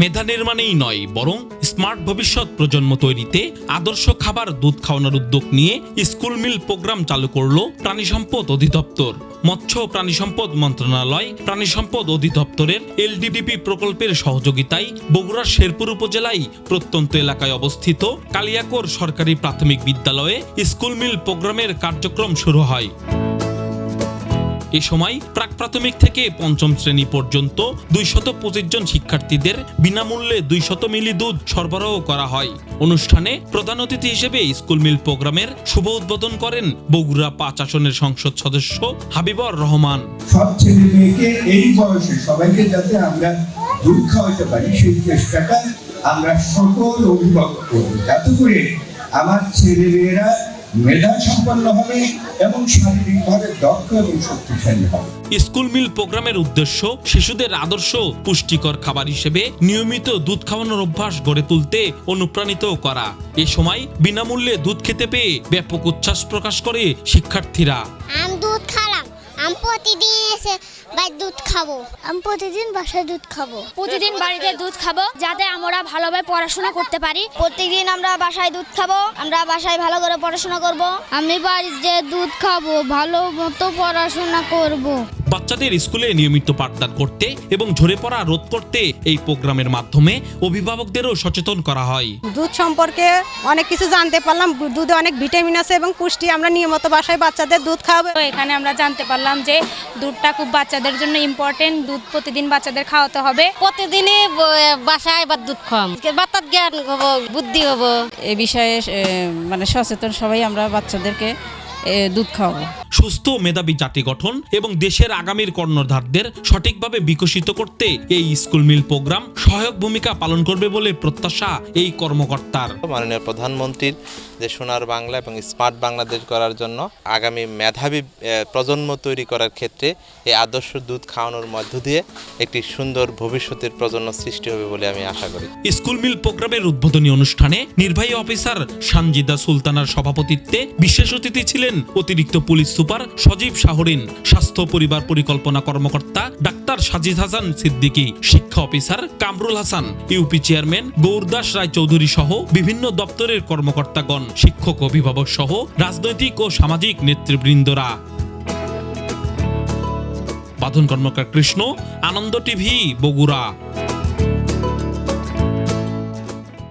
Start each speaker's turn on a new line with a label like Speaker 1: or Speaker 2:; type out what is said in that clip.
Speaker 1: মেধা নির্মাণেই নয়, বরং স্মার্ট ভবিষ্যৎ প্রজন্ম তৈরিতে আদর্শ খাবার, দুধ খাওয়ানোর উদ্যোগ নিয়ে স্কুল মিল প্রোগ্রাম চালু করল প্রাণী সম্পদ অধিদপ্তর। মৎস্য প্রাণী সম্পদ মন্ত্রণালয় প্রাণী সম্পদ অধিদপ্তরের এলডিডিপি প্রকল্পের সহযোগিতায় বগুড়ার শেরপুর উপজেলায় প্রত্যন্ত এলাকায় অবস্থিত কালিয়াকোর সরকারি প্রাথমিক বিদ্যালয়ে স্কুল মিল প্রোগ্রামের কার্যক্রম শুরু হয়। এ সময় প্রাক প্রাথমিক থেকে পঞ্চম শ্রেণি পর্যন্ত দুইশত পঁচিশ জন শিক্ষার্থীদের বিনামূল্যে দুইশত মিলি দুধ সরবরাহ করা হয়। অনুষ্ঠানে প্রধান অতিথি হিসেবে স্কুল মিল প্রোগ্রামের শুভ উদ্বোধন করেন বগুড়া পাঁচ আসনের সংসদ সদস্য হাবিবর রহমান।
Speaker 2: সব ছেলে মেয়েকে এই বয়সে সবাইকে যাতে আমরা পারি, সেই চেষ্টাটা আমরা সকল অভিভাবক করব যাতে করে আমার ছেলে মেয়েরা মেধা সম্পন্ন হবে এবং শারীরিকভাবে দক্ষ এবং শক্তিশালী হবে।
Speaker 1: স্কুল মিল প্রোগ্রামের উদ্দেশ্য শিশুদের আদর্শ পুষ্টিকর খাবার হিসেবে নিয়মিত দুধ খাওয়ানোর অভ্যাস গড়ে তুলতে অনুপ্রাণিত করা। এ সময় বিনামূল্যে দুধ খেতে পেয়ে ব্যাপক উচ্ছ্বাস প্রকাশ করে শিক্ষার্থীরা।
Speaker 3: আমি দুধ খালাম। আমি প্রতিদিন এসে বাই দুধ খাব। আমি প্রতিদিন বাসায় দুধ খাব।
Speaker 4: প্রতিদিন বাড়িতে দুধ খাব যাতে আমরা ভালোভাবে পড়াশোনা করতে পারি।
Speaker 3: প্রত্যেকদিন আমরা বাসায় দুধ খাব আমরা বাসায় ভালো করে পড়াশোনা করব। আমি বাড়িতে দুধ খাব ভালো মতো পড়াশোনা করব।
Speaker 1: বাচ্চাদের স্কুলে নিয়মিত পাঠদান করতে এবং ঝরে পড়া রোধ করতে এই প্রোগ্রামের মাধ্যমে অভিভাবকদেরও সচেতন করা হয়।
Speaker 5: দুধ সম্পর্কে অনেক কিছু জানতে পারলাম। দুধে অনেক ভিটামিন আছে এবং পুষ্টি। আমরা নিয়মিত বাসায় বাচ্চাদের দুধ খাওয়াবো।
Speaker 6: এখানে আমরা জানতে পারলাম যে দুধটা খুব বাচ্চাদের জন্য ইম্পর্টেন্ট দুধ প্রতিদিন বাচ্চাদের খাওয়াতে হবে।
Speaker 7: প্রতিদিনই বাসায় বা দুধ খাম বাচ্চার জ্ঞান হব বুদ্ধি হব।
Speaker 8: এ বিষয়ে মানে সচেতন সবাই আমরা বাচ্চাদেরকে এ, দুধ খাওয়াবো।
Speaker 1: সুস্থ মেধাবী জাতি গঠন এবং দেশের আগামীর কর্ণধারদের সঠিকভাবে বিকশিত করতে এই স্কুল মিল প্রোগ্রাম সহায়ক ভূমিকা পালন করবে বলে প্রত্যাশা এই কর্মকর্তার।
Speaker 9: মাননীয় প্রধানমন্ত্রীর যে সোনার বাংলা এবং স্মার্ট বাংলাদেশ করার জন্য আগামী মেধাবী প্রজন্ম তৈরি করার ক্ষেত্রে এই আদর্শ দুধ খাওয়ানোর মধ্য দিয়ে একটি সুন্দর ভবিষ্যতের প্রজন্ম সৃষ্টি হবে বলে আমি আশা করি।
Speaker 1: স্কুল মিল প্রোগ্রামের উদ্বোধনী অনুষ্ঠানে নির্বাহী অফিসার সানজিদা সুলতানার সভাপতিত্বে বিশেষ অতিথি ছিলেন অতিরিক্ত পুলিশ সুপার সজীব শাহরিন, স্বাস্থ্য পরিবার পরিকল্পনা কর্মকর্তা ডাক্তার সাজিদ হাসান সিদ্দিকী, শিক্ষা officer Kamrul Hasan, UP chairman Gourdas Roy Chowdhury সহ বিভিন্ন দপ্তরের কর্মকর্তাগণ, শিক্ষক অভিভাবক সহ রাজনৈতিক ও সামাজিক নেতৃবৃন্দরা। বাঁধন কর্মকার কৃষ্ণ, আনন্দ টিভি, বগুড়া।